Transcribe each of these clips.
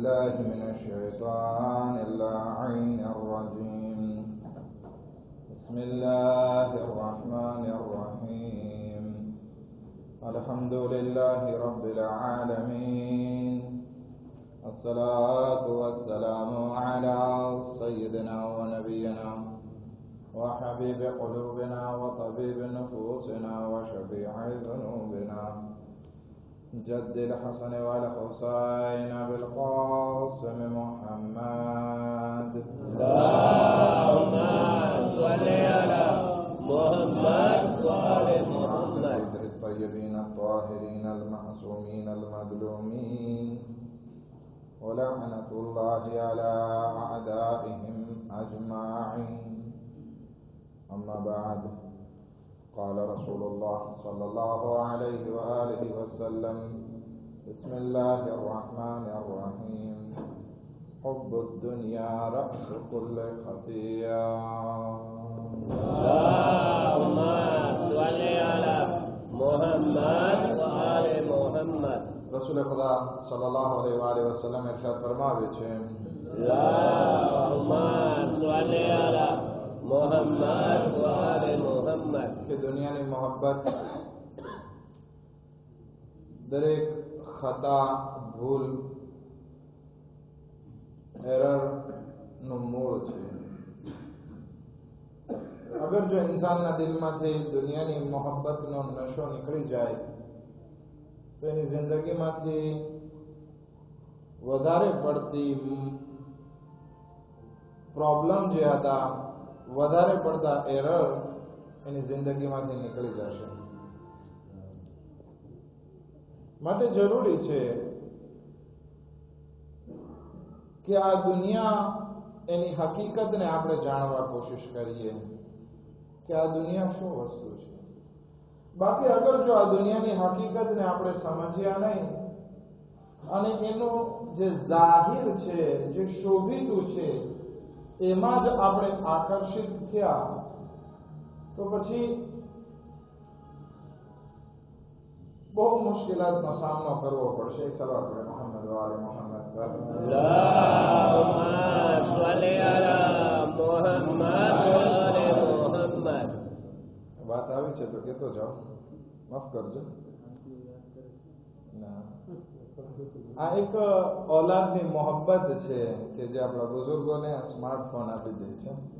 بالله من الشيطان اللعين الرجيم. بسم الله الرحمن الرحيم. الحمد لله رب العالمين. الصلاة والسلام على سيدنا ونبينا وحبيب قلوبنا وطبيب نفوسنا وشفيع ذنوبنا. جد الحسن والحسين بالقاسم محمد. اللهم صل على محمد وآل محمد. الطيب الطيبين الطاهرين المعصومين المظلومين. ولعنة الله على أعدائهم أجمعين. أما بعد قال رسول الله صلى الله عليه وآله وسلم بسم الله الرحمن الرحيم. حب الدنيا رأس كل خطية اللهم صل على محمد وآل محمد. رسول خدا صلى الله عليه واله وسلم ارشاد فرماوے چھے اللهم صل على محمد وآل محمد કે દુનિયાની મોહબ્બત દરેક ખતા ભૂલ એરરનું મૂળ છે અગર જો ઇન્સાનના દિલમાંથી દુનિયાની મોહબ્બતનો નશો નીકળી જાય તો એની જિંદગીમાંથી વધારે પડતી પ્રોબ્લેમ જે હતા વધારે પડતા એરર એની જિંદગીમાંથી નીકળી જશે. માટે જરૂરી છે કે આ દુનિયા એની હકીકતને આપણે જાણવા કોશિશ કરીએ કે આ દુનિયા શું વસ્તુ છે. બાકી અગર જો આ દુનિયાની હકીકતને આપણે સમજ્યા નહીં, અને એનું જે જાહેર છે, જે શોભિતું છે, એમાં જ આપણે આકર્ષિત થયા તો પછી બહુ મુશ્કેલાતનો સામનો કરવો પડશે. એક પડે મોહમ્મદ વાલે મોહમ્મદ વાત આવી છે તો કેતો જાઓ. માફ કરજો. આ એક ઓલાદની મોહબ્બત છે કે જે આપણા બુઝુર્ગોને સ્માર્ટફોન આપી દે છે.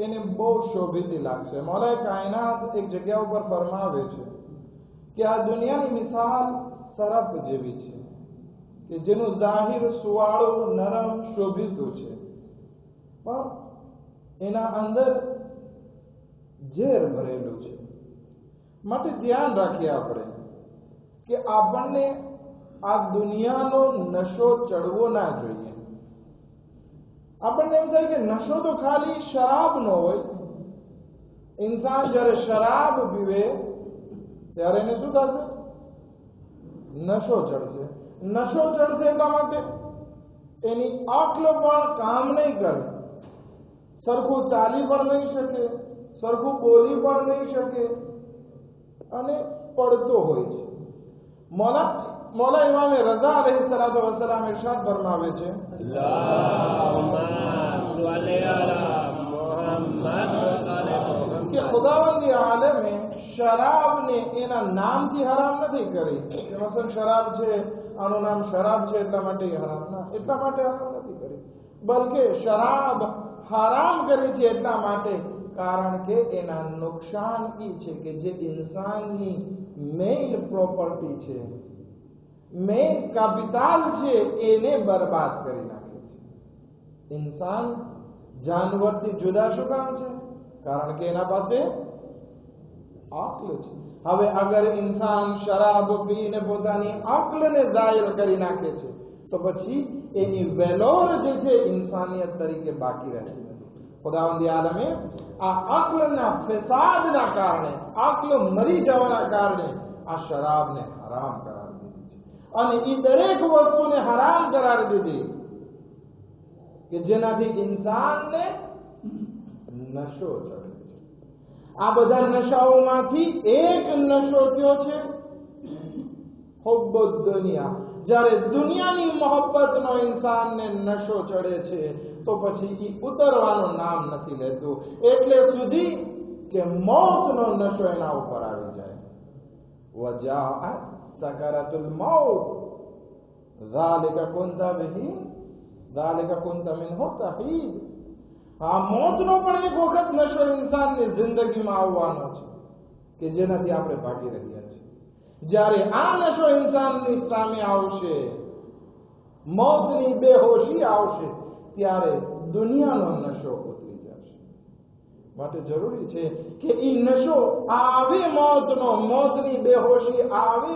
એને બહુ શોભિતી લાગશે. મોલાએ કાયનાત એક જગ્યા ઉપર ફરમાવે છે કે આ દુનિયાની મિસાલ સરફ જેવી છે, કે જેનું જાહેર સુવાળું નરમ શોભિતું છે. પણ એના અંદર ઝેર ભરેલું છે. માટે ધ્યાન રાખીએ આપણે કે આપણને આ દુનિયાનો નશો ચડવો ના જોઈએ. આપણને એમ થાય કે નશો તો ખાલી શરાબનો હોય. ઇન્સાન જ્યારે શરાબ પીવે, ત્યારે એને શું થશે? નશો ચડશે. નશો ચડશે એટલા માટે એની અક્લ પણ કામ નહીં કરે. સરખું ચાલી પણ નહીં શકે, સરખું બોલી પણ નહીં શકે અને પડતો હોય છે. મોલા મોલા ઇમામે રઝા અલહી સલાત વસલામ ઇરશાદ ફરમાવે છે. કે ખુદાવંદી આલમે શરાબને એના નામથી હરામ નથી કરી. મસલ શરાબ છે આનું નામ શરાબ છે એટલા માટે હરામ ના એટલા માટે હરામ નથી કરી. બલકે શરાબ હરામ કરી છે એટલા માટે કારણ કે એના નુકસાન એ છે કે જે ઇન્સાનની મેઇન પ્રોપર્ટી છે. મેઇન કેપિટલ છે એને બરબાદ કરી નાખે છે. ઇન્સાન જાનવરથી જુદા શું કામ છે? કારણ કે એના પાસે અક્લ છે. હવે અગર ઇન્સાન શરાબ પીને પોતાની આકલને જાહેર કરી નાખે છે, તો પછી એની વેલોર જે છે ઇન્સાનિયત તરીકે બાકી રહેતી નથી ખુદાવંદી આલમે આ આકલના ફેસાદના કારણે અક્લ મરી જવાના કારણે આ શરાબને હરામ અને એ દરેક વસ્તુને હરામ કરાર દીધી કે જેનાથી ઇન્સાનને નશો ચડે છે. આ બધા નશાઓમાંથી એક નશો કયો છે. હુબ્બુ દુનિયા. જ્યારે દુનિયાની મોહબ્બતનો ઇન્સાનને નશો ચડે છે, તો પછી એ ઉતરવાનું નામ નથી લેતું. એટલે સુધી કે મોતનો નશો એના ઉપર આવી જાય. વજાઅત સકરાતુલ મૌત ذلك كنت به ذلك كنت منه تحيد આ મોતનો પણ એક વખત નશો ઇન્સાનની જિંદગીમાં આવવાનો છે કે જેનાથી આપણે ભાગી રહ્યા છીએ જ્યારે આ નશો ઇન્સાનની સામે આવશે મોતની બેહોશી આવશે ત્યારે દુનિયાનો નશો ઉતરી જશે માટે જરૂરી છે કે એ નશો આવે મોતનો મોતની બેહોશી આવે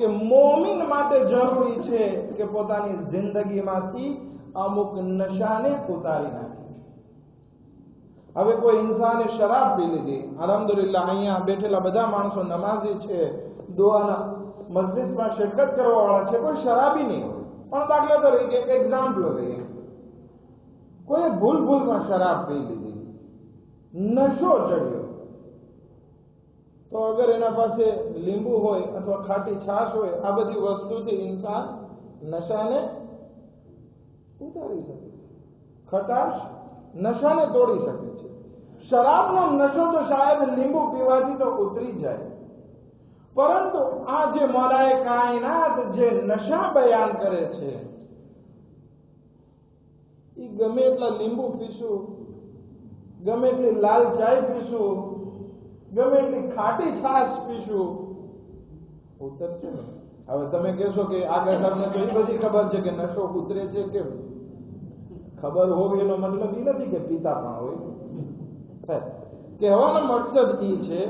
કે મોમિન માટે જરૂરી છે કે પોતાની જિંદગીમાંથી અમુક નશાને ઉતારી નાખે. હવે કોઈ ઇન્સાને શરાબ પી લીધી, અલહમદુલિલ્લાહ, અહીંયા બેઠેલા બધા માણસો નમાઝી છે, દુઆના મજલિસમાં શિરકત કરવા વાળા છે, કોઈ શરાબી નહીં પણ દાખલા તરીકે એક એક્ઝામ્પલ લઈએ. કોઈ ભૂલ ભૂલમાં શરાબ પી લીધી, નશો ચડ્યો. તો અગર એના પાસે લીંબુ હોય અથવા ખાટી છાશ હોય, આ બધી વસ્તુથી ઇન્સાન નશાને ઉતારી શકે છે. ખટાશ નશાને તોડી શકે છે. શરાબનો નશો તો શાયદ લીંબુ પીવાથી તો ઉતરી જાય. પરંતુ આ જે મોલાએ કાયનાત જે નશા બયાન કરે છે એ ગમે એટલા લીંબુ પીશું, ગમે એટલી લાલ ચાય પીશું ગમે એટલી ખાટી છાશ પીશું. ઉતરશે ને. હવે તમે કહેશો કે આગળ તમને તો એ બધી ખબર છે કે નશો ઉતરે છે કે ખબર હોવી એનો મતલબ એ નથી કે પીતા પણ હોય. કહેવાનો મકસદ એ છે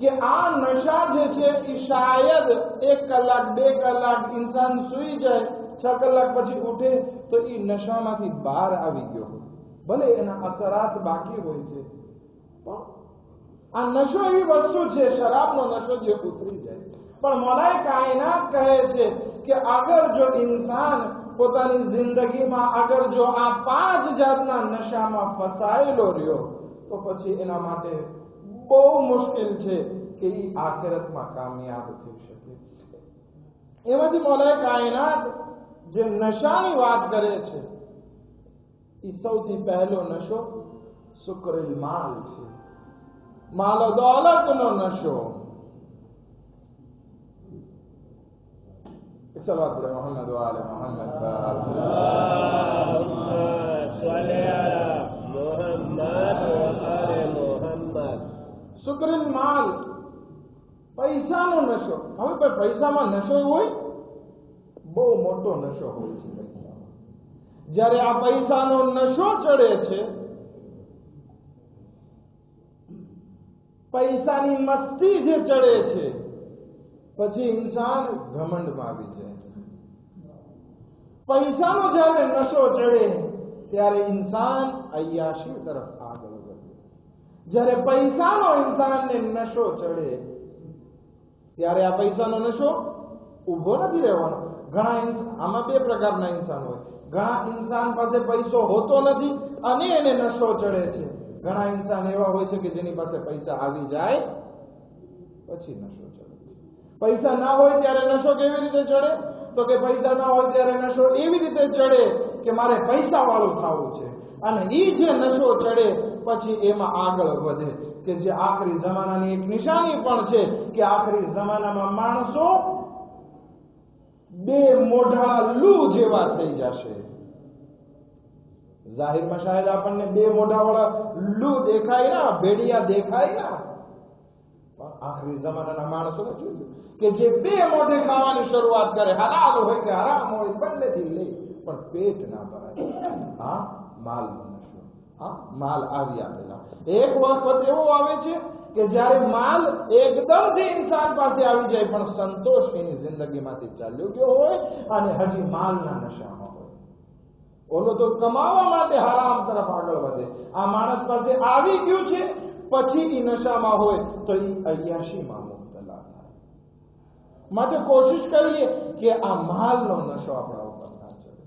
કે આ નશા જે છે એ શાયદ એક કલાક, બે કલાક ઇન્સાન સૂઈ જાય, છ કલાક પછી ઉઠે તો એ નશામાંથી બહાર આવી ગયો. ભલે એના અસરાત બાકી હોય છે. પણ આ નશો એવી વસ્તુ છે, શરાબનો નશો જે ઉતરી જાય. પણ મોલાએ કાયનાત કહે છે કે અગર જો ઇન્સાન પોતાની જિંદગીમાં અગર જો આ પાંચ જાતના નશામાં ફસાયેલો રહ્યો, તો પછી એના માટે બહુ મુશ્કેલ છે કે એ આખેરતમાં કામયાબ થઈ શકે. એમાંથી મોલાએ કાયનાત જે નશાની વાત કરે છે એ સૌથી પહેલો નશો શુક્રિલ માલ છે. માલ દોલતનો નશો એક સલવાત પડે મોહમ્મદ વાલે મોહમ્મદ اللهم صل على محمد وآل محمد શુક્રિલ માલ પૈસાનો નશો હવે ભાઈ પૈસામાં નશો હોય બહુ મોટો નશો હોય છે પૈસામાં જ્યારે આ પૈસાનો નશો ચડે છે પૈસાની મસ્તી જે ચડે છે, પછી ઇન્સાન ઘમંડમાં આવી જાય પૈસાનો જ્યારે નશો ચડે, ત્યારે ઇન્સાન અયાશી તરફ આગળ વધે. જ્યારે પૈસાનો ઇન્સાનને નશો ચડે, ત્યારે આ પૈસાનો નશો ઊભો નથી રહેવાનો. ઘણા આમાં બે પ્રકારના ઇન્સાન હોય. ઘણા ઇન્સાન પાસે પૈસો હોતો નથી અને એને નશો ચડે છે. ઘણા ઇન્સાન એવા હોય છે કે જેની પાસે પૈસા આવી જાય, પછી નશો ચડે પૈસા ના હોય ત્યારે નશો કેવી રીતે ચડે? તો કે પૈસા ના હોય ત્યારે નશો એવી રીતે ચડે કે મારે પૈસા વાળું થવું છે. અને એ જે નશો ચડે, પછી એમાં આગળ વધે કે જે આખરી જમાનાની એક નિશાની પણ છે કે આખરી જમાનામાં માણસો બે મોઢા લૂ જેવા થઈ જશે. જાહેરમાં શાયદ આપણને બે મોઢા વાળા લું દેખાય, ભેડિયા દેખાય. પણ આખરી જમાનાના માણસોને જોયું કે જે બે મોઢે ખાવાની શરૂઆત કરે, હલાલ હોય કે હરામ હોય, બંનેથી લે, પણ પેટ ના ભરાય. હા, માલ હા, માલ આવી આપેલા. એક વખત એવો આવે છે કે જ્યારે માલ એકદમથી ઇન્સાન પાસે આવી જાય, પણ સંતોષ એની જિંદગીમાંથી ચાલ્યો ગયો હોય અને હજી માલના નશામાં ઓલો તો કમાવા માટે હરામ તરફ આગળ વધે. આ માણસ પાસે આવી ગયું છે, પછી એ નશામાં હોય તો એ અયાશીમાં મુક્તલા થાય. માટે કોશિશ કરીએ કે આ માલનો નશો આપણા ઉપર ના ચડે.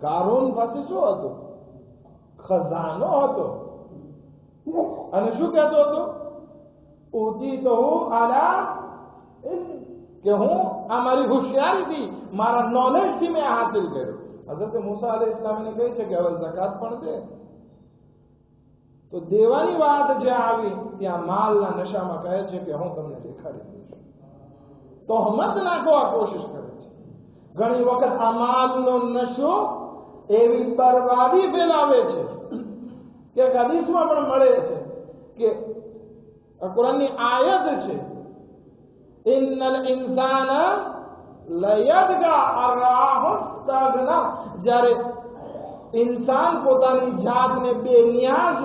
કારૂન પાસે શું હતું? ખજાનો હતો. અને શું કહેતો હતો? ઉતી તો હું આલા કે હું આ મારી હોશિયારીથી મારા નોલેજથી મેં હાસિલ કર્યું. હઝરત મૂસા અલૈહિ ઇસ્લામીને કહે છે કે હવે જકાત પણ દે. તો દેવાની વાત જ્યાં આવી, ત્યાં માલના નશામાં કહે છે કે હું તમને દેખાડી તો તોહમત નાખવા કોશિશ કરે છે. ઘણી વખત આ માલનો નશો એવી બરબાદી ફેલાવે છે. કે હદીસમાં પણ મળે છે કે કુરાનની આયત છે ઇન્નલ ઇન્સાન લયદગા અરાહુસ્તગના જ્યારે ઇન્સાન પોતાની જાતને બેનિયાઝ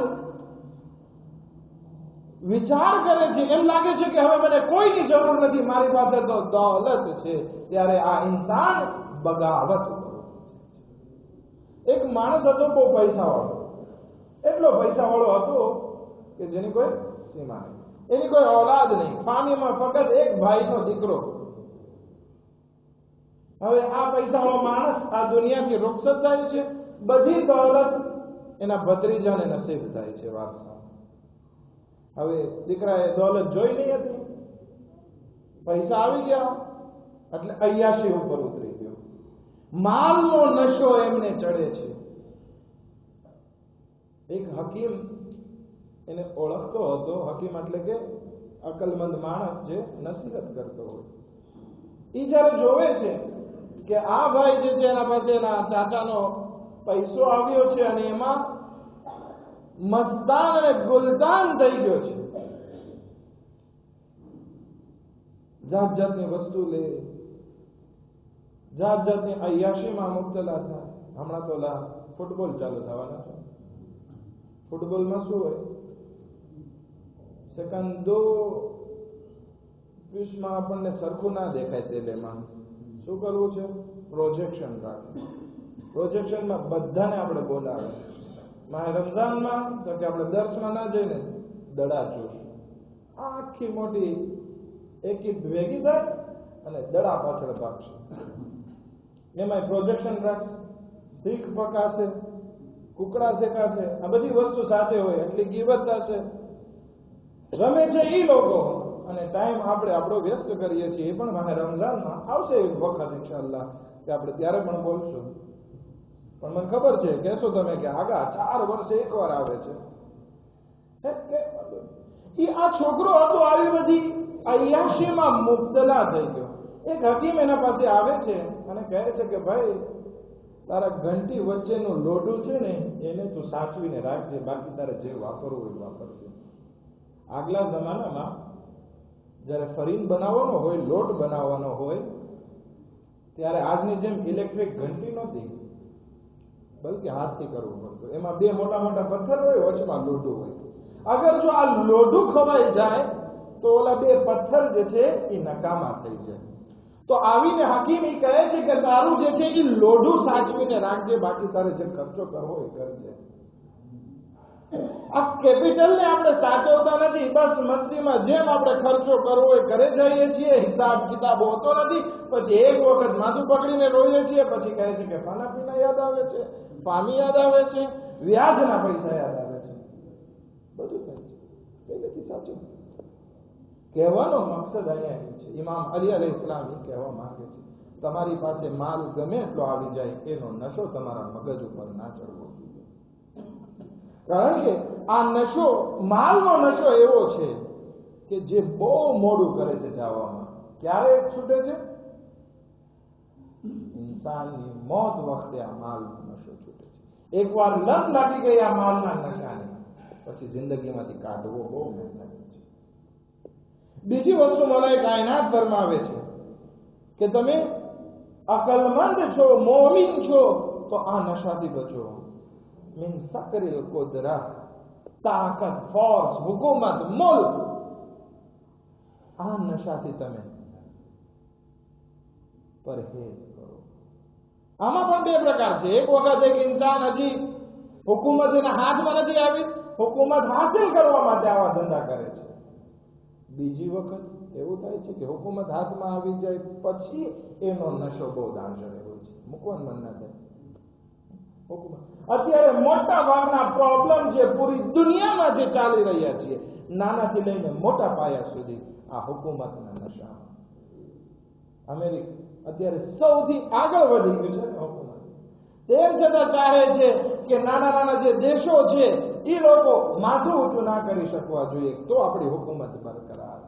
વિચાર કરે છે એમ લાગે છે કે હવે મને કોઈની જરૂર નથી મારી પાસે તો દોલત છે ત્યારે આ ઇન્સાન બગાવત એક માણસ હતો બહુ પૈસા વાળો એટલો પૈસા વાળો હતો કે જેની કોઈ સીમા નહીં એની કોઈ ઓલાદ નહીં. ફામીમાં ફક્ત એક ભાઈનો દીકરો. હવે આ પૈસા વાળો માણસ આ દુનિયાથી રૂખસત થાય છે, બધી દોલત એના ભત્રીજાને નસીબ થાય છે વારસા હવે દીકરાએ દોલત જોઈ નહીં હતી. પૈસા આવી ગયા, એટલે અયાશી ઉપર ઉતરી ગયો. માલનો નશો એમને ચડે છે. એક હકીમ એને ઓળખતો હતો. હકીમ એટલે કે અકલમંદ માણસ જે નસીહત કરતો હોય. એ જ્યારે જોવે છે કે આ ભાઈ જે છે એના પાસે એના ચાચાનો પૈસો આવ્યો છે અને એમાં મસ્તાન અને ગુલતાન થઈ ગયો છે. જાત જાતની વસ્તુ લે. જાત જાતની અયાશીમાં મુક્તલા થાય. હમણાં તો ફૂટબોલ ચાલુ થવાના છે. ફૂટબોલમાં શું હોય? સેકન્ડો પીસમાં આપણને સરખું ના દેખાય તે બેમાં શું કરવું છે? પ્રોજેક્શન રાખવું. પ્રોજેક્શનમાં બધાને આપણે બોલાવે મારે રમઝાનમાં, તો કે આપણે દર્શમાં ના જઈને દડા જોશું આખી મોટી એકી ભેગી થાય અને દડા પાછળ ભાગશે. એમાં પ્રોજેક્શન રાખશે. શીખ પકાશે, કુકડા શેકાશે. આ બધી વસ્તુ સાથે હોય, એટલી ગીવત થશે રમે છે એ લોકો. અને ટાઈમ આપણે આપણો વ્યસ્ત કરીએ છીએ, એ પણ મારે રમઝાનમાં આવશે એક વખત ઇન્શાલ્લાહ કે આપણે ત્યારે પણ બોલશું. પણ મને ખબર છે, કહેશો તમે કે આગા ચાર વર્ષે એકવાર આવે છે. એ આ છોકરો હતો આવી બધી અયાશીમાં મુબતલા થઈ ગયો. એક હકીમ એના પાસે આવે છે અને કહે છે કે ભાઈ, તારા ઘંટી વચ્ચેનું લોઢું છે ને, એને તું સાચવીને રાખજે, બાકી તારે જે વાપરવું હોય વાપરજે. આગલા જમાનામાં જ્યારે ફરીન બનાવવાનો હોય, લોટ બનાવવાનો હોય, ત્યારે આજની જેમ ઇલેક્ટ્રિક ઘંટી નહોતી, બલકે હાથથી કરવું પડતું. એમાં બે મોટા મોટા પથ્થર હોય, વચમાં લોઢું હોય. અગર જો આ લોઢું ખવાઈ જાય, તો ઓલા બે પથ્થર જે છે, એ નકામા થઈ જાય. તો આવીને હકીમ એ કહે છે કે તારું જે છે એ લોઢું સાચવીને રાખજે, બાકી તારે જે ખર્ચો કરવો એ કરજે. આ કેપિટલને આપણે સાચવતા નથી. બસ મસ્તીમાં જેમ આપણે ખર્ચો કરવો એ કરે જઈએ છીએ, હિસાબ કિતાબ હોતો નથી. પછી એક વખત માથું પકડીને રોઈએ છીએ, પછી કહે છે કે ખાના પીના યાદ આવે છે, ફામી યાદ આવે છે, વ્યાજના પૈસા યાદ આવે છે. બધું થાય છે. એ નથી સાચું. કહેવાનો મકસદ અહીંયા છે. ઇમામ અલી અલહ ઇસ્લામ કહેવા માંગે છે, તમારી પાસે માલ ગમે એટલો આવી જાય, એનો નશો તમારા મગજ ઉપર ના ચડવો કારણ કે આ નશો, માલનો નશો એવો છે કે જે બહુ મોડું કરે છે જવામાં. ક્યારે છૂટે છે? ઇન્સાનની મોત વખતે આ માલનો નશો છૂટે એકવાર લત લાગી ગઈ આ માલના નશાની, પછી જિંદગીમાંથી કાઢવો બહુ મહેનત છે. બીજી વસ્તુ મને કાયનાત ફરમાવે છે કે તમે અકલમંદ છો, મોમિન છો, તો આ નશાથી બચો. મિન સકરિલ કુદરત તાકાત ફોર્સ હુકુમત મુલ્ક આ નશાથી તમે પરહેજ કરો આમાં પણ બે પ્રકાર છે એક વખત એક ઇન્સાન હજી હુકુમત એના હાથમાં નથી આવી હુકુમત હાસિલ કરવા માટે આવા ધંધા કરે છે બીજી વખત એવું થાય છે કે હુકુમત હાથમાં આવી જાય પછી એનો નશો બહુ દાંજણે હોય છે મૂકવાનું મન ના થાય અત્યારે મોટા ભાગના પ્રોબ્લેમ જે પૂરી દુનિયામાં જે ચાલી રહ્યા છે નાનાથી લઈને મોટા પાયા સુધી આ હુકુમતના નશા. અમેરિકા અત્યારે સૌથી આગળ વધી ગયું છે હુકુમત. તેમ છતાં ચાહે છે કે નાના નાના જે દેશો છે, એ લોકો માથું ઊંચું ના કરી શકવા જોઈએ, તો આપણી હુકુમત બરકરાર.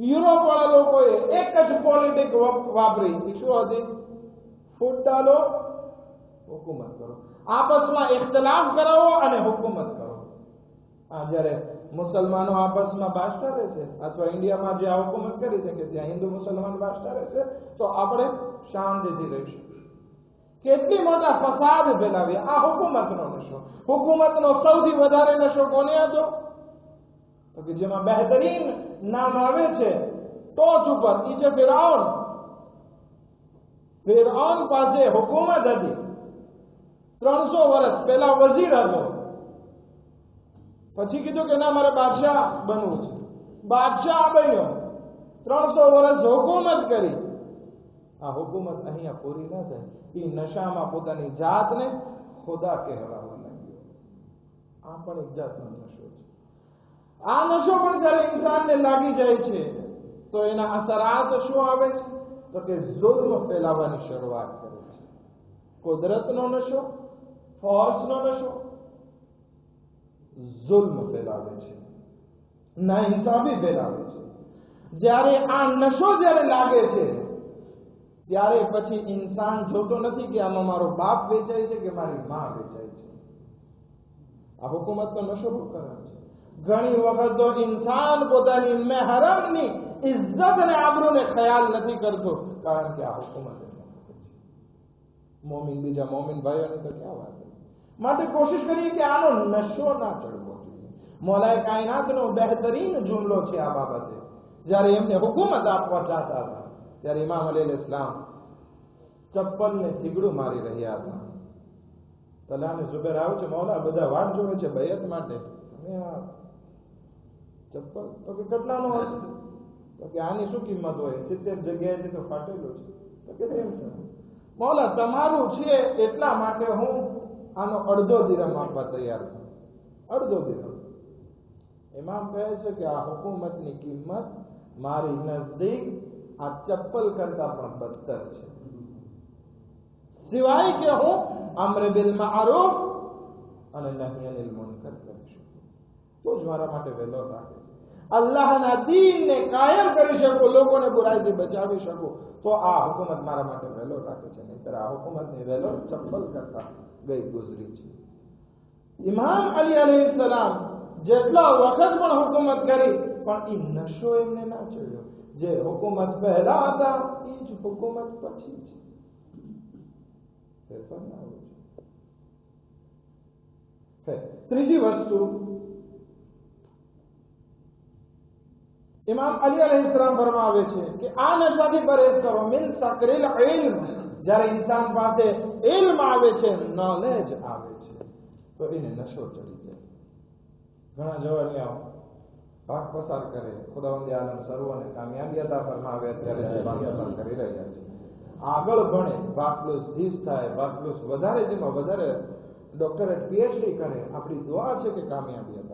યુરોપ વાળા લોકોએ એક જ પોલિટિક વાપરી. શું હતી? ફૂટ ડાલો હુકુમત કરો. આપસમાં ઇખ્તલાફ કરાવો અને હુકુમત કરો. આ જ્યારે મુસલમાનો આપસમાં બાસતા રહેશે અથવા ઇન્ડિયામાં જે આ હુકુમત કરી છે કે ત્યાં હિન્દુ મુસલમાન બાસતા રહેશે તો આપણે શાંતિથી રહીશું. કેટલી મોટા ફસાદ ફેલાવી. આ હુકુમતનો નશો. હુકુમતનો સૌથી વધારે નશો કોને હતો? તો કે જેમાં બહેતરીન નામ આવે છે, ટોચ ઉપર, ઈ છે ફિરાઉન ફિરાઉન પાસે હુકુમત હતી. ત્રણસો વર્ષ પહેલા વઝીર હતો. પછી કીધું કે ના, મારે બાદશાહ બનવું છે. બાદશાહ બન્યો. ત્રણસો વર્ષ હુકુમત કરી. આ હુકુમત અહીંયા પૂરી ન થાય એ નશામાં પોતાની જાતને ખુદા કહેવાવા લાગ્યો. આ પણ એક જાતનો નશો છે. આ નશો પણ જ્યારે ઇન્સાનને લાગી જાય છે, તો એના અસરાત શું આવે છે? તો કે જુલ્મ ફેલાવવાની શરૂઆત કરે છે. કુદરતનો નશો ફોર્સનો નશો જુલ્મ ફેલાવે છે. ના ઇન્સાફી ફેલાવે છે. જ્યારે આ નશો જ્યારે લાગે છે, ત્યારે પછી ઇન્સાન જોતો નથી કે આમાં મારો બાપ વેચાય છે કે મારી માં વેચાય છે. આ હુકુમતનો નશો બહુ ખરાબ છે. ઘણી વખત તો ઇન્સાન પોતાની મહેરમની ઇજ્જત અને આબરૂને ખ્યાલ નથી કરતો, કારણ કે આ હુકુમત મોમિન બીજા મોમિન ભાઈઓની તો ક્યાં વાત માટે કોશિશ કરીએ કે આનો નશો ના ચડવો જોઈએ. મોલાએ કાયનાતનો બહેતરીન જુમલો છે આ બાબતે. જ્યારે એમને હુકુમત આપવા ચાહતા હતા, ત્યારે ઇમામ અલી ઇસ્લામ ચપ્પલને થીગડું મારી રહ્યા હતા. તલાને ઝુબેર આવે છે, મોલા બધા વાટ જોવે છે બયત માટે. ચપ્પલ તો કે કેટલાનો હશે? તો કે આની શું કિંમત હોય? સિત્તેર જગ્યાએથી તો ફાટેલું છે. તો કે એમ છે મોલા, તમારું છે એટલા માટે હું આનો અડધો દિરમ આપવા તૈયાર થયો અડધો દિરમ ઇમામ કહે છે કે આ હુકુમતની કિંમત મારી નજદીક આ ચપ્પલ કરતા પણ બદતર છે. સિવાય કે હું અમ્ર બિલ મારૂફ અને નહીં અનિલ મુનકર કરી શકું. તો જ મારા માટે વહેલો રાખે અલ્લાહના દીનને કાયમ કરી શકો, લોકોને બુરાઈથી બચાવી શકો, તો આ હુકુમત મારા માટે વહેલો રાખે છે. નહીતર આ હુકુમતની વહેલો ચપ્પલ કરતા ગઈ ગુજરી છે. ઇમામ અલી અલી સલામ જેટલા વખત પણ હુકુમત કરી, પણ એ નશો એમને ના ચડ્યો. જે હુકુમત પહેલા હતા એ જ હુકુમત પછી છે. ત્રીજી વસ્તુ ઇમામ અલી અલૈહિ સલામ ફરમાવે છે કે આ નશાથી પરેજ કરો મિલ સકરેલ ઇલ્મ, જ્યારે ઇન્સાન પાસે ઇલ્મ આવે છે નોલેજ આવે છે. તો એને નશો ચડી જાય. ઘણા જવાનિયાઓ ભાગ પસાર કરે, ખુદાવંદ આલમ સર્વને કામયાબી અદા ફરમાવે અત્યારે ભાગ પસાર કરી રહ્યા છે. આગળ ભણે પ્લસ ધીસ થાય ભાગ વધારે, જેમાં વધારે ડોક્ટરેટ પીએચડી કરે, આપણી દુઆ છે કે કામયાબી કરે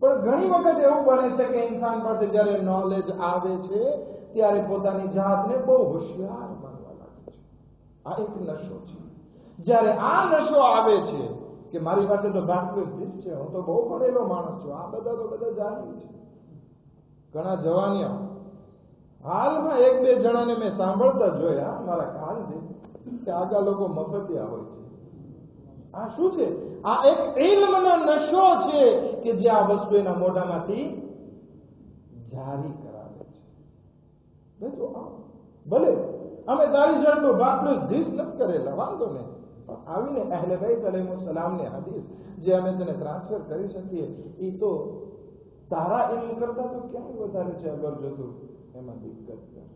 પણ ઘણી વખત એવું બને છે કે ઇન્સાન પાસે જ્યારે નોલેજ આવે છે, ત્યારે પોતાની જાતને બહુ હોશિયાર માનવા લાગે છે. આ એક નશો છે. જ્યારે આ નશો આવે છે કે મારી પાસે તો ધીસ છે, હું તો બહુ ભણેલો માણસ છું, આ બધા તો બધા જાણી છે. ઘણા જવાનીઓ હાલમાં એક બે જણાને મેં સાંભળતા જોયા, મારા કાનથી કે આગા લોકો મફતિયા હોય છે. આ શું છે? આ એક ઇલ્મનો નશો છે કે જે આ વસ્તુ એના મોઢામાંથી જારી કરાવે છે. જો આ ભલે, અમે તારી જણનો બાપનો ધીસ નથી કરેલા, વાંધો નહીં. પણ આવીને અહેલે ભાઈ અલૈહિ સલામને હદીસ જે અમે તને ટ્રાન્સફર કરી શકીએ એ તો તારા ઇલ્મ કરતા તો ક્યાંય વધારે છે, અગર જો એમાં દિક્કત કર.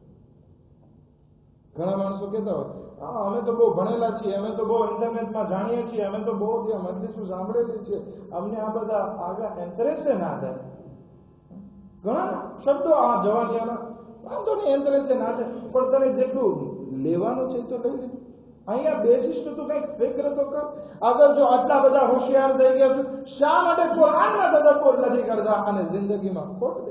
ઘણા માણસો કહેતા હોય, હા, અમે તો બહુ ભણેલા છીએ, અમે તો બહુ ઇન્ટરનેટમાં જાણીએ છીએ, અમે તો બહુ ત્યાં મજલિસો સાંભળેલી છે. અમને આ બધા આગળ ઇન્ટરેસ્ટ ના થાય ઘણા શબ્દો આ જવાનિયાના, વાંધો નહીં ઇન્ટરેસ્ટ ના થાય પણ તને જેટલું લેવાનું છે તો લઈ લે. અહીંયા બેસીશ તો તું કંઈક ફિક્ર તો કર. અગર જો આટલા બધા હોશિયાર થઈ ગયા છે, શા માટે કુરાનમાં તદબ્બુર નથી કરતા અને જિંદગીમાં ખોટ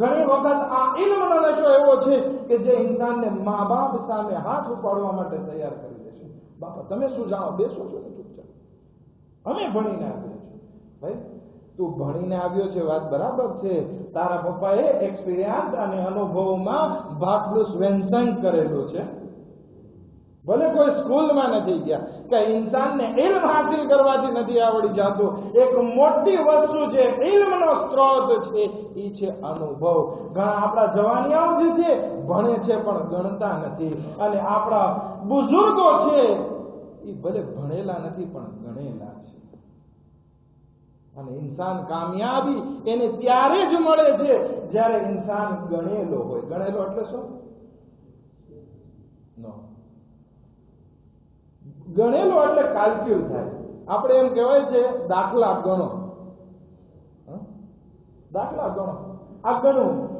ઘણી વખત આ ઇલ્મનો નશો એવો છે કે જે ઇન્સાનને મા બાપ સામે હાથ ઉપાડવા માટે તૈયાર કરી દેશે બાપા, તમે શું જાણો બેસો છો ને ચૂપચાપ. અમે ભણીને આવ્યો છે ભાઈ, તું ભણીને આવ્યો છે, વાત બરાબર છે. તારા પપ્પાએ એક્સપિરિયન્સ અને અનુભવમાં ભાગલું સ્વેન્સન કરેલું છે. ભલે કોઈ સ્કૂલમાં નથી ગયા, કે ઇન્સાનને ઇલ્મ હાસિલ કરવાથી નથી આવડી જાતું, એક મોટી વસ્તુ છે ઇલ્મનો સ્ત્રોત છે એ છે અનુભવ. ઘણા આપણા જવાનિયાઓ જે છે, ભણે છે, પણ ગણતા નથી. અને આપણા બુઝુર્ગો છે એ ભલે ભણેલા નથી, પણ ગણેલા છે. અને ઇન્સાન કામયાબી એને ત્યારે જ મળે છે, જ્યારે ઇન્સાન ગણેલો હોય. ગણેલો એટલે શું? નો. ગણેલો એટલે કાલ્ક્યુલ થાય. આપણે એમ કહેવાય છે દાખલા ગણો. દાખલા ગણો. આ ગણવું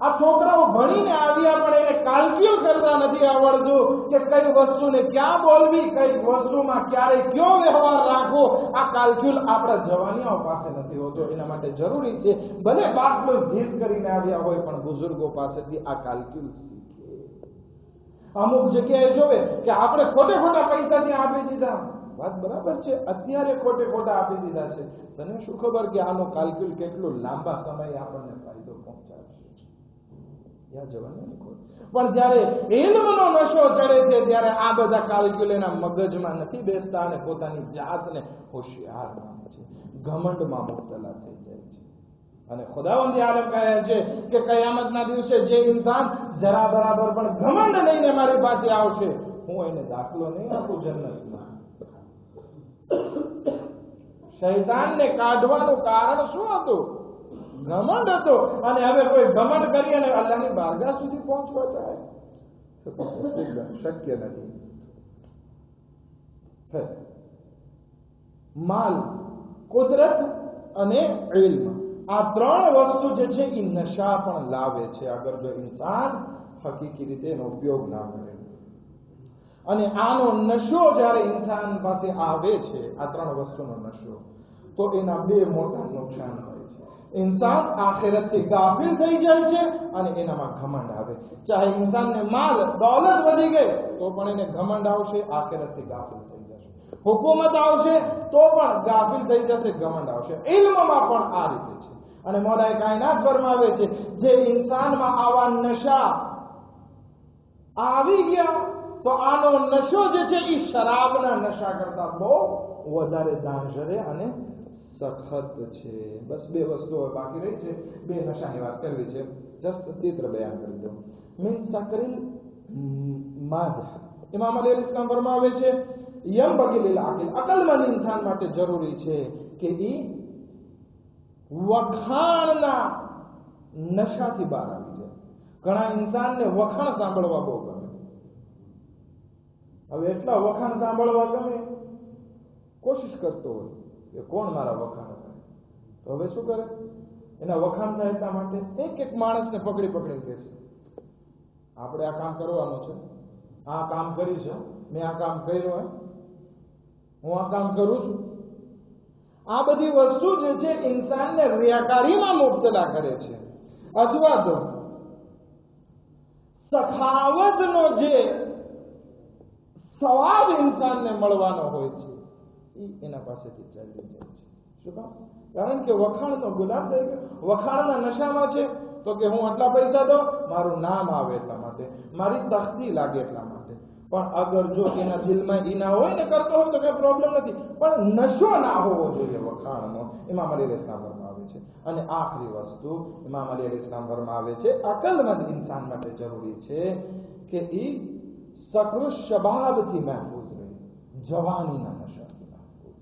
આ છોકરાઓ ભણીને આવ્યા પણ એને કાલ્ક્યુલ કરતા નથી આવડતું કે કઈ વસ્તુને ક્યાં બોલવી, કઈ વસ્તુમાં ક્યારે કયો વ્યવહાર રાખવો, આ કાલ્ક્યુલ આપણા જવાનીઓ પાસે નથી હોતો. એના માટે જરૂરી છે, ભલે બાટલો ધીસ કરીને આવ્યા હોય પણ બુઝુર્ગો પાસેથી આ કાલ્ક્યુલ શીખે. અમુક જગ્યાએ જોવે કે આપણે ખોટે ખોટા પૈસા આપી દીધા. વાત બરાબર છે. અત્યારે ખોટે ખોટા આપી દીધા છે. તને શું ખબર કે આનો કાલ્ક્યુલ કેટલો લાંબા સમય આપણને ફાયદો પહોંચાડશે? ત્યાં જવાનું પણ જ્યારે ઇલ્મનો નશો ચડે છે, ત્યારે આ બધા કાલ્ક્યુલ એના મગજમાં નથી બેસતા અને પોતાની જાતને હોશિયાર માને છે. ઘમંડમાં મુબતલા થઈ જાય. અને ખુદાવંદી આલમ કહે છે કે કયામતના દિવસે જે ઇન્સાન જરા બરાબર પણ ઘમંડ લઈને મારી પાસે આવશે, હું એને દાખલો નહીં આપું જન્નતમાં. શૈતાનને કાઢવાનું કારણ શું હતું? ઘમંડ હતો. અને હવે કોઈ ઘમંડ કરી અને અલ્લાહની બારગાહ સુધી પહોંચવા જાય શક્ય નથી. માલ, કુદરત અને ઇલ્મ આ ત્રણ વસ્તુ જે છે એ નશા પણ લાવે છે, અગર જો ઇન્સાન હકીકી રીતે એનો ઉપયોગ ના કરે. અને આનો નશો જ્યારે ઇન્સાન પાસે આવે છે, આ ત્રણ વસ્તુનો નશો, તો એના બે મોટા નુકસાન હોય છે. ઇન્સાન આખેરતથી ગાફિલ થઈ જાય છે અને એનામાં ઘમંડ આવે. ચાહે ઇન્સાનને માલ, દોલત વધી ગઈ, તો પણ એને ઘમંડ આવશે, આખેરતથી ગાફિલ થઈ જશે. હુકુમત આવશે, તો પણ ગાફિલ થઈ જશે, ઘમંડ આવશે. ઇલ્મમાં પણ આ રીતે છે. અને મોલાએ કાયનાત ફરમાવે છે, જે ઇન્સાનમાં આવા નશા આવી ગયા, તો આનો નશો જે છે એ શરાબના નશા કરતા બહુ વધારે દાંજરે અને સખત છે. બસ બે વસ્તુઓ બાકી રહી છે. બે નશાની વાત કરવી છે. જસ્ટ ચિત્ર બયાન કરી દઉં. મીન સકરીલ માદ. ઇમામ અલી અલ ઇસ્લામ ફરમાવે છે, યમ બગીલ આકિલ. અકલમંદ ઇન્સાન માટે જરૂરી છે કે એ વખાણના નશાથી બહાર આવી જાય. ઘણા ઇન્સાનને વખાણ સાંભળવા બહુ ગમે. હવે એટલા વખાણ સાંભળવા ગમે, કોશિશ કરતો હોય કે કોણ મારા વખાણ કરે? તો હવે શું કરે? એના વખાણ થાય એટલા માટે એક એક માણસને પકડી પકડીને કહેશે આપણે આ કામ કરવાનું છે. આ કામ કરી છે મેં આ કામ કર્યું હોય હું આ કામ કરું છું. આ બધી વસ્તુ જે છે ઇન્સાનને રિયાકારીમાં મુબતલા કરે છે. અથવા તો સખાવતનો જે સવાબ ઇન્સાનને મળવાનો હોય છે એ એના પાસેથી ચાલી જાય છે. શું કામ? કારણ કે વખાણનો ગુલામ થઈ ગયો. વખાણના નશામાં છે, તો કે હું આટલા પૈસા દઉં? મારું નામ આવે એટલા માટે. મારી તસ્તી લાગે એટલા માટે. પણ અગર જો એના દિલમાં ઈ ના હોય ને કરતો હોય તો કઈ પ્રોબ્લેમ નથી. પણ નશો ના હોવો જોઈએ વખાણનો. ઇમામ અલી ઇસ્લામ ફરમાવે છે. અને આખરી વસ્તુ ઇમામ અલી ઇસ્લામ ફરમાવે છે, અકલમંદ ઇન્સાન માટે જરૂરી છે કે ઈ સકૃષ શબાબથી મહેફૂઝ રહે. જવાનીના નશાથી મહેફૂઝ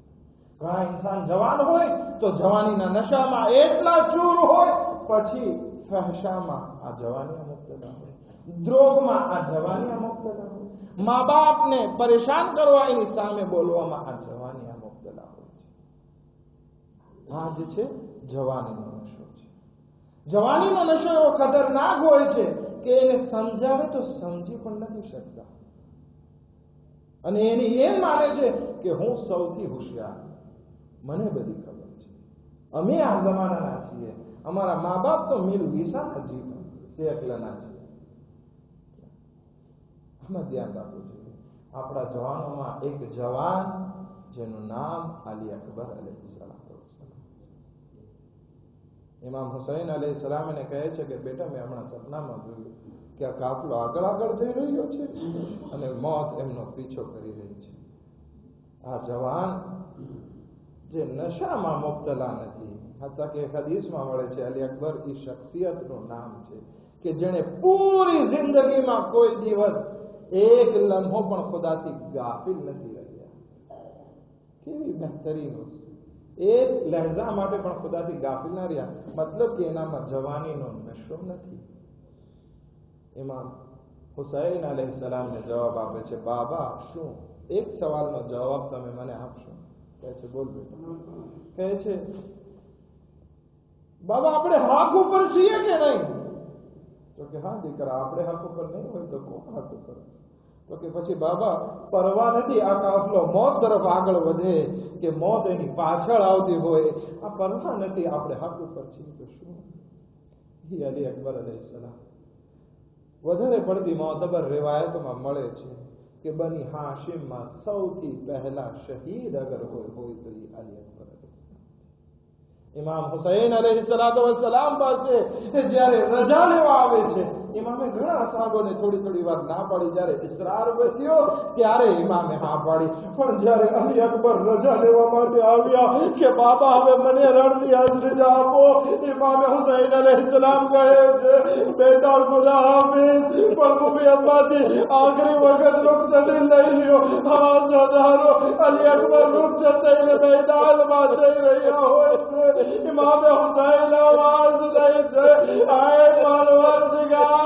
ઘણા ઇન્સાન જવાન હોય તો જવાનીના નશામાં એટલા ચૂર હોય, પછી ફહેશામાં આ જવાની મુક્તતા હોય. દ્રોગમાં આ જવાની મુક્તતા હોય. મા બાપને પરેશાન કરવા એની સામે બોલવામાં આ જવાની મુક્તતા હોય છે. આ જે છે, જવાનીનો નશો છે. જવાનીનો નશો એવો ખતરનાક હોય છે કે એને સમજાવે તો સમજી પણ નથી શકતા. અને એની એમ માને છે કે હું સૌથી હોશિયાર. મને બધી ખબર છે. અમે આ જમાનાના છીએ. અમારા મા બાપ તો મિલ વિસાના જીવ શેકલાના છે. આમાં ધ્યાન રાખવું જોઈએ. આપણા જવાનોમાં એક જવાન જેનું નામ અલી અકબર અલૈહિ ઇમામ હુસૈન અલૈહિ સલામ એને કહે છે કે, બેટા, મેં હમણાં સપનામાં જોયું કે આ કાફલો આગળ આગળ જઈ રહ્યો છે અને મોત એમનો પીછો કરી રહી છે. આ જવાન જે નશામાં મુબતલા નથી હતા કે હદીસમાં મળે છે, અલી અકબર એ શખ્સિયતનું નામ છે કે જેણે પૂરી જિંદગીમાં કોઈ દિવસ એક લમ્હો પણ ખુદાથી ગાફિલ નથી રહ્યા કેવી બહેતરીન વસ્તુ એક લહેજા માટે પણ ખુદાથી ગાફિલ ના રહ્યા મતલબ કે એનામાં જવાનીનો નશો નથી ઇમામ હુસૈન અલૈહિ સલામને જવાબ આપે છે બાબા શું એક સવાલનો જવાબ તમે મને આપશો કહે છે બોલ બેટા કહે છે બાબા આપણે હક ઉપર છીએ કે નહીં તો કે હા દીકરા આપણે હક ઉપર નહીં હોય તો કોણ હક ઉપર તો કે પછી બાબા પરવા નથી આ કાફલો મોત તરફ આગળ વધે કે મોત એની પાછળ આવતી હોય આ પરવા નથી આપણે હક ઉપર છીએ તો શું ઈ અલી અકબર અલૈહિ સલામ વધારે પડતી મોતબર riwayatમાં મળે છે કે બની હાશિમમાં સૌથી પહેલા શહીદ અગર કોઈ હોય તો ઈ અલી અકબર અલૈહિ સલામ ઇમામ હુસૈન અલૈહિ સલાતો વસલામ પાસે જ્યારે રજા લેવા આવે છે ઇમામે ઘણા અસાબોને થોડી થોડી વાર ના પાડી. જ્યારે ઇસરાર વધ્યો ત્યારે ઇમામે હા પાડી. પણ જ્યારે અલી અકબર રજા લેવા માટે આવ્યા કે, બાબા, હવે મને રણની આજ રજા આપો. ઇમામે હુસૈન અલૈહિ સલામ કહે છે, બેટા, ખુદા હાફિઝ. પણ મુબીયતમાંથી આખરી વખત રૂખસતી લઈ લ્યો. હા સદારો અલી અકબર રૂખસત થઈને મેદાનમાં જઈ રહ્યા હોય છે. ઇમામે હુસૈન આવાજ દે છે, આય પરવરદિગાર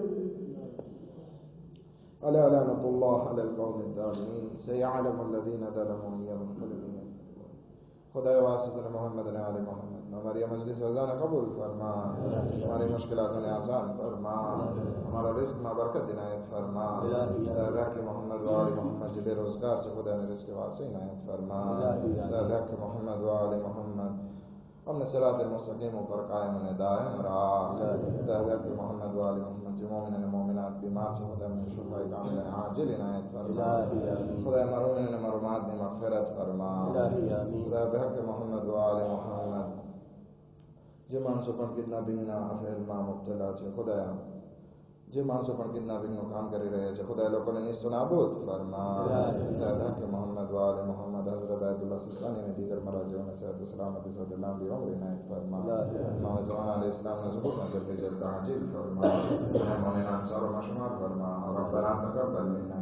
ألا لعنة الله على القوم الظالمين؟ سيعلم الذين ظلموا أي منقلب ينقلبون خدا واسط محمد آل محمد. ہماری مجلس وزان قبول فرما ہماری مشکلات نے آسان فرما ہمارا رزق میں برکت عنایت فرما اللہ کے محمد و آل محمد جدے روزگار سے خدا نے رزق واسع عنایت فرما اللہ کے محمد و آل محمد. ہم نے صراط المستقیم پر قائم نے دائم را. اللہ کے محمد و آل محمد جنوبنا المؤمنات بمعصيتنا من شر عملنا عاجلنا فرما خدا مرحومنا مرمات نے مغفرت فرما خدا بحق محمد و آل محمد જે માણસો પણ કેટલા બિનના અફેલમાં મુબતલા છે ખુદાયા જે માણસો પણ કિડનેપિંગનું કામ કરી રહ્યા છે. ખુદા લોકોને નિસ્તુનાબૂદ ફરમા મોહમ્મદ વાલ મોહમ્મદ હઝરત આયતુલ્લા સિસ્તાની અને દીગર મરાજીઓને સહેત સલામતી સાથે લાંબી ઉમરી નાયક ફરમા મારા જવાન અલી ઇસ્લામને સબૂતમાં જલ્દી જલ્દ હાજીર ફરમા અને મોમિન અન્સારોમાં ફરમા રબ્બના તકબ્બલ મિન્ના